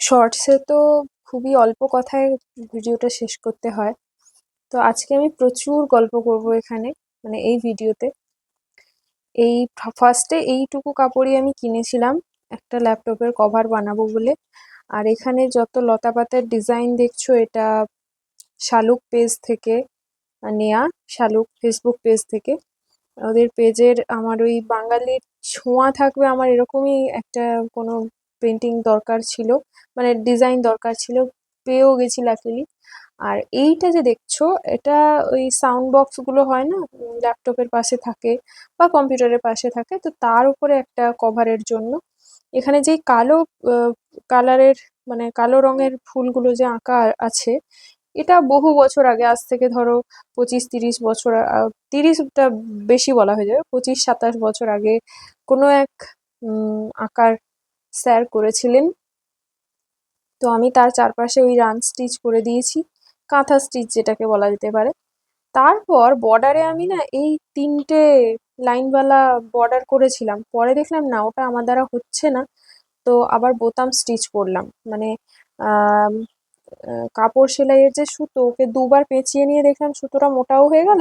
শর্টসে তো খুবই অল্প কথায় ভিডিওটা শেষ করতে হয়। তো আজকে আমি প্রচুর গল্প করব এখানে মানে এই ভিডিওতে। এই ফার্স্টে এইটুকু কাপড়ই আমি কিনেছিলাম, একটা ল্যাপটপের কভার বানাবো বলে। আর এখানে যত লতা পাতার ডিজাইন দেখছ, এটা শালুক পেজ থেকে নেয়া, শালুক ফেসবুক পেজ থেকে। ওদের পেজের আমার ওই বাঙালির ছোঁয়া থাকবে আমার এরকমই একটা কোনো পেন্টিং দরকার ছিল মানে ডিজাইন দরকার ছিল, পেয়েও গেছি লাকিলি আর এইটা যে দেখছ, এটা ওই সাউন্ড বক্সগুলো হয় না ল্যাপটপের পাশে থাকে বা কম্পিউটারের পাশে থাকে, তো তার উপরে একটা কভারের জন্য। এখানে যেই কালো কালারের মানে কালো রঙের ফুলগুলো যে আঁকা আছে, এটা বহু বছর আগে, আজ থেকে ধরো পঁচিশ তিরিশ বছর তিরিশটা বেশি বলা হয়ে যাবে, পঁচিশ সাতাশ বছর আগে কোনো এক আঁকার স্যার করেছিলেন। তো আমি তার চারপাশে ওই রান স্টিচ করে দিয়েছি, কাঁথা স্টিচ যেটাকে বলা যেতে পারে। তারপর বর্ডারে আমি না এই তিনটে লাইনওয়ালা বর্ডার করেছিলাম। পরে দেখলাম না, ওটা আমার দ্বারা হচ্ছে না। তো আবার বোতাম স্টিচ করলাম। মানে কাপড় সেলাইয়ের যে সুতো, ওকে দুবার পেঁচিয়ে নিয়ে দেখলাম সুতোটা মোটাও হয়ে গেল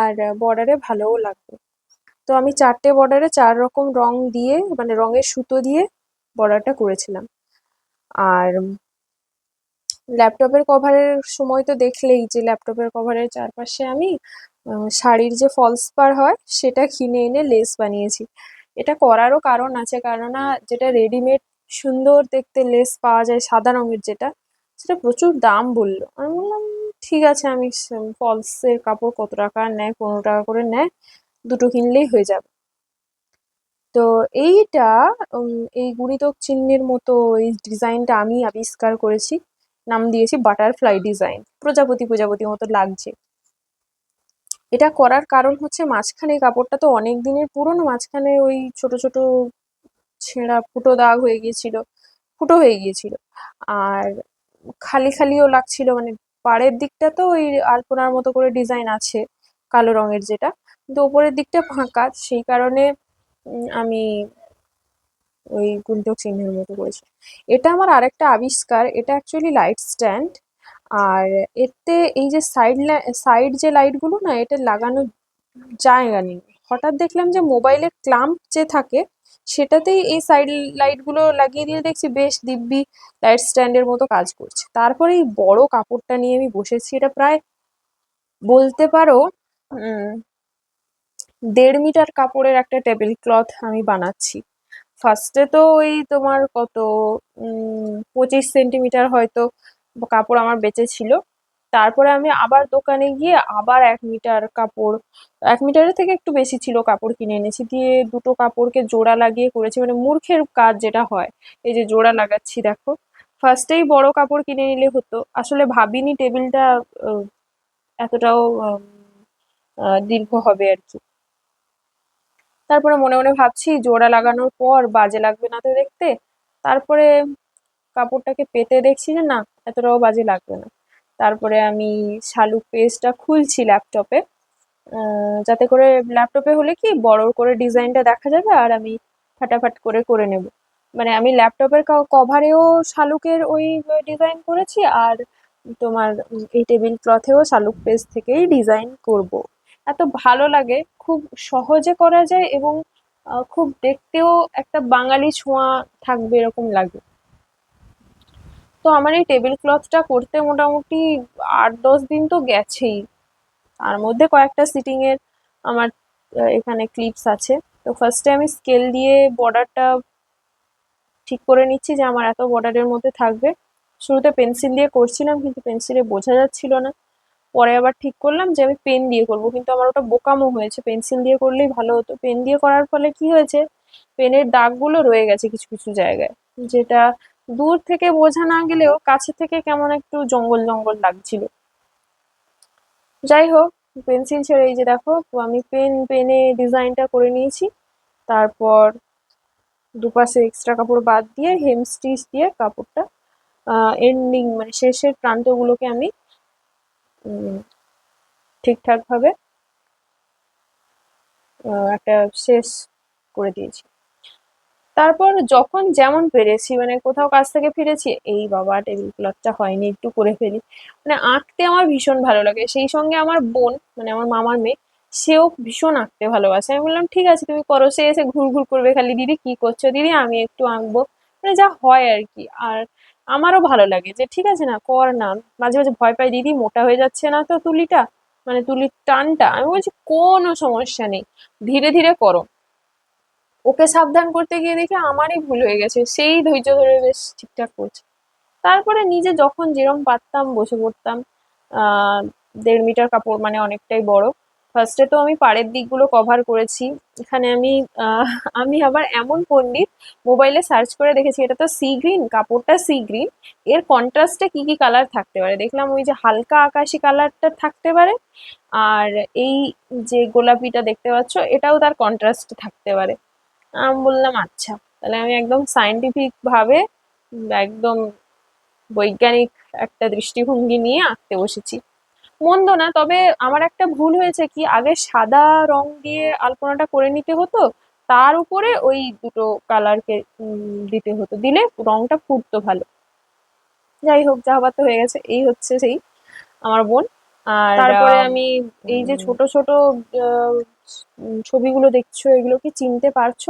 আর বর্ডারে ভালোও লাগবে তো আমি চারটে বর্ডারে চার রকম রং দিয়ে মানে রঙের সুতো দিয়ে বর্ডারটা করেছিলাম। আর ল্যাপটপের কভারের সময় তো দেখলেই যে ল্যাপটপের কভারের চারপাশে আমি শাড়ির যে ফলস পার হয়, সেটা কিনে এনে লেস বানিয়েছি। এটা করারও কারণ আছে, কেননা যেটা রেডিমেড সুন্দর দেখতে লেস পাওয়া যায়, সাদা রঙের যেটা, সেটা প্রচুর দাম বলল। আমি বললাম, ঠিক আছে, আমি ফলসের কাপড় কত টাকা নেয়, পনেরো টাকা করে নেয়, দুটো কিনলেই হয়ে যাবে। তো এইটা এই গুণিতক চিহ্নের মতো এই ডিজাইনটা আমি আবিষ্কার করেছি। নাম দিয়েছি বাটারফ্লাই ডিজাইন। প্রজাপতি প্রজাপতি মতো লাগছে। এটা করার কারণ হচ্ছে মাঝখানে কাপড়টা তো অনেক দিনের পুরনো, মাঝখানে ওই ছোট ছোট ছেঁড়া ফুটো দাগ হয়ে গিয়েছিল, ফুটো হয়ে গিয়েছিল। আর খালি, খালিও লাগছিল মানে পাড়ের দিকটা তো ওই আলপনার মতো করে ডিজাইন আছে, কালো রঙের যেটা। কিন্তু ওপরের দিকটা ফাঁকা, সেই কারণে আমি ওই গুণিতক চিহ্নের মতো করেছি। এটা আমার আরেকটা আবিষ্কার, এটা অ্যাকচুয়ালি লাইট স্ট্যান্ড আর এতে এই যে সাইড সাইড যে লাইটগুলো না, এটা লাগানো জায়গা নেই। হঠাৎ দেখলাম যে মোবাইলের ক্লাম্প যে থাকে, সেটাতেই এই সাইড লাইটগুলো লাগিয়ে দিয়ে দেখছি বেশ দিব্যি লাইট স্ট্যান্ডের মতো কাজ করছে। তারপরে এই বড় কাপড়টা নিয়ে আমি বসেছি, এটা প্রায় বলতে পারো দেড় মিটার কাপড়ের একটা টেবিল ক্লথ আমি বানাচ্ছি। ফার্স্টে তো ওই তোমার কত পঁচিশ সেন্টিমিটার হয়তো কাপড় আমার বেঁচে ছিল। তারপরে আমি আবার দোকানে গিয়ে আবার এক মিটার কাপড়, এক মিটারের থেকে একটু বেশি ছিল কাপড় কিনে এনেছি। দিয়ে দুটো কাপড়কে জোড়া লাগিয়ে করেছি। মানে মূর্খের কাজ যেটা হয়, এই যে জোড়া লাগাচ্ছি, দেখো। ফার্স্টেই বড় কাপড় কিনে নিলে হতো। আসলে ভাবিনি টেবিলটা এতটাও দীর্ঘ হবে আর কি। তারপরে মনে মনে ভাবছি, জোড়া লাগানোর পর বাজে লাগবে না তো দেখতে। তারপরে কাপড়টাকে পেতে দেখছি যে না, এতটাও বাজে লাগবে না। তারপরে আমি শালুক পেজটা খুলছি ল্যাপটপে। যাতে করে ল্যাপটপে হলে কি বড় করে ডিজাইনটা দেখা যাবে আর আমি ফাটাফাট করে করে নেব। মানে আমি ল্যাপটপের কভারেও শালুকের ওই ডিজাইন করেছি আর তোমার এই টেবিল ক্লথেও শালুক পেজ থেকেই ডিজাইন করব। এত ভালো লাগে, খুব সহজে করা যায় এবং খুব দেখতেও একটা বাঙালি ছোঁয়া থাকবে এরকম লাগে। তো আমার এই টেবিল ক্লথটা করতে মোটামুটি আট দশ দিন তো গেছেই। তার মধ্যে কয়েকটা সিটিংয়ের আমার এখানে ক্লিপস আছে। তো ফার্স্টে আমি স্কেল দিয়ে বর্ডারটা ঠিক করে নিচ্ছি যে আমার এত বর্ডারের মধ্যে থাকবে। শুরুতে পেন্সিল দিয়ে করছিলাম কিন্তু পেন্সিলে বোঝা যাচ্ছিল না। পরে আবার ঠিক করলাম যে আমি পেন দিয়ে করব। কিন্তু আমার ওটা বোকামো হয়েছে। পেন্সিল দিয়ে করলেই ভালো হতো। পেন দিয়ে করার ফলে কি হয়েছে? পেনের দাগগুলো রয়ে গেছে কিছু কিছু জায়গায়। যেটা দূর থেকে বোঝা না গেলেও কাছে থেকে কেমন একটু জঙ্গল জঙ্গল লাগছিল। যাই হোক পেন্সিল ছেড়ে এই যে দেখো, আমি পেন পেনে ডিজাইনটা করে নিয়েছি। তারপর দুপাশে এক্সট্রা কাপড় বাদ দিয়ে হেম স্টিচ দিয়ে কাপড়টা এন্ডিং মানে শেষের প্রান্তগুলোকে আমি ঠিকঠাকভাবে একটা শেষ করে দিয়েছি। তারপর যখন যেমন পেরেছি মানে কোথাও কাজ থেকে ফিরেছি, এই বাবা টেবিল ক্লথটা হয়নি, একটু করে ফেলি। মানে আঁকতে আমার ভীষণ ভালো লাগে। সেই সঙ্গে আমার বোন মানে আমার মামার মেয়ে, সেও ভীষণ আঁকতে ভালোবাসে। আমি বললাম, ঠিক আছে, তুমি করো। সে এসে ঘুর ঘুর করবে খালি, দিদি কি করছ? দিদি, আমি একটু আঁকবো। মানে যা হয় আর কি। আর আমারও ভালো লাগে যে, ঠিক আছে না, কর না। মাঝে মাঝে ভয় পাই, দিদি, মোটা হয়ে যাচ্ছে না তো তুলিটা? মানে তুলির টানটা। আমি বলছি, কোনো সমস্যা নেই, ধীরে ধীরে করো। ওকে সাবধান করতে গিয়ে দেখি আমারই ভুল হয়ে গেছে, সেই ধৈর্য ধরে বেশ ঠিকঠাক করছে। তারপরে নিজে যখন যেরকম পারতাম, বসে পড়তাম। দেড় মিটার কাপড় মানে অনেকটাই বড়। ফার্স্টে তো আমি পাড়ের দিকগুলো কভার করেছি। এখানে আমি আমি আবার এমন পণ্ডিত মোবাইলে সার্চ করে দেখেছি, এটা তো সি গ্রিন কাপড়টা সি গ্রিন এর কন্ট্রাস্টে কি কি কালার থাকতে পারে? দেখলাম ওই যে হালকা আকাশি কালারটা থাকতে পারে। আর এই যে গোলাপিটা দেখতে পাচ্ছ, এটাও তার কন্ট্রাস্ট থাকতে পারে। আমি বললাম আচ্ছা তাহলে আমি একদম সায়েন্টিফিক ভাবে একদম বৈজ্ঞানিক একটা দৃষ্টিভঙ্গি নিয়ে আঁকতে বসেছি। মন্দ না তবে আমার একটা ভুল হয়েছে কি আগে সাদা রং দিয়ে আলপনাটা করে নিতে হতো তার উপরে ওই দুটো কালারকে দিতে হতো দিলে রংটা ফুটতো ভালো। যাই হোক যা হবার তো হয়ে গেছে এই হচ্ছে সেই আমার বোন। আর তারপরে আমি এই যে ছোট ছোট ছবিগুলো দেখছ এগুলো কি চিনতে পারছ?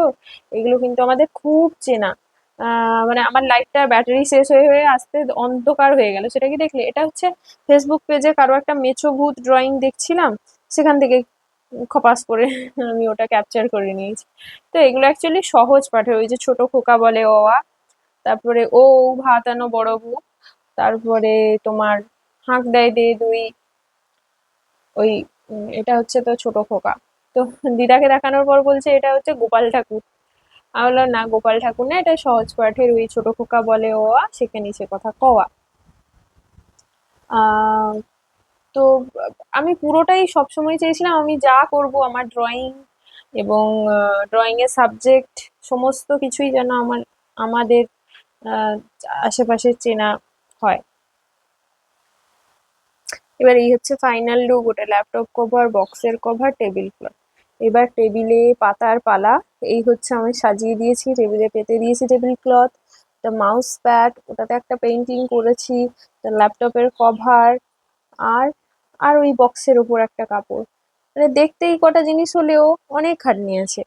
এগুলো কিন্তু আমাদের খুব চেনা। মানে আমার লাইটটার ব্যাটারি শেষ হয়ে হয়ে আসতে অন্ধকার হয়ে গেল। সেটা কি দেখলে? এটা হচ্ছে ফেসবুক পেজে কারও একটা মেছো ভূত ড্রয়িং দেখছিলাম, সেখান থেকে খপাস করে আমি ওটা ক্যাপচার করে নিয়েছি। তো এগুলো অ্যাকচুয়ালি সহজ পাঠে, ওই যে ছোট খোকা বলে ও আ তারপরে ও ভাতানো বড় বউ তারপরে তোমার হাঁক দেয় দে দুই, ওই এটা হচ্ছে তো ছোট খোকা। তো দিদাকে দেখানোর পর বলছে এটা হচ্ছে গোপাল ঠাকুর। আমি না গোপাল ঠাকুর না এটা সহজ পাঠের ওই ছোট খোকা বলে ও শেখে নিচে কথা কওয়া। তো আমি পুরোটাই সবসময় চেয়েছিলাম আমি যা করব, আমার ড্রয়িং এবং ড্রয়িং এর সাবজেক্ট সমস্ত কিছুই যেন আমার, আমাদের আশেপাশে চেনা হয়। এবার এই হচ্ছে ফাইনাল লুক ওটা ল্যাপটপ কভার বক্সের কভার টেবিল ক্লথ এবার টেবিলে পাতার পালা, এই হচ্ছে আমি সাজিয়ে দিয়েছি, টেবিলে পেতে দিয়েছি টেবিল ক্লথ একটা মাউস প্যাড ওটাতে একটা পেন্টিং করেছি ল্যাপটপের কভার আর আর ওই বক্সের ওপর একটা কাপড়। মানে দেখতে এই কটা জিনিস হলেও অনেক খাটনি আছে।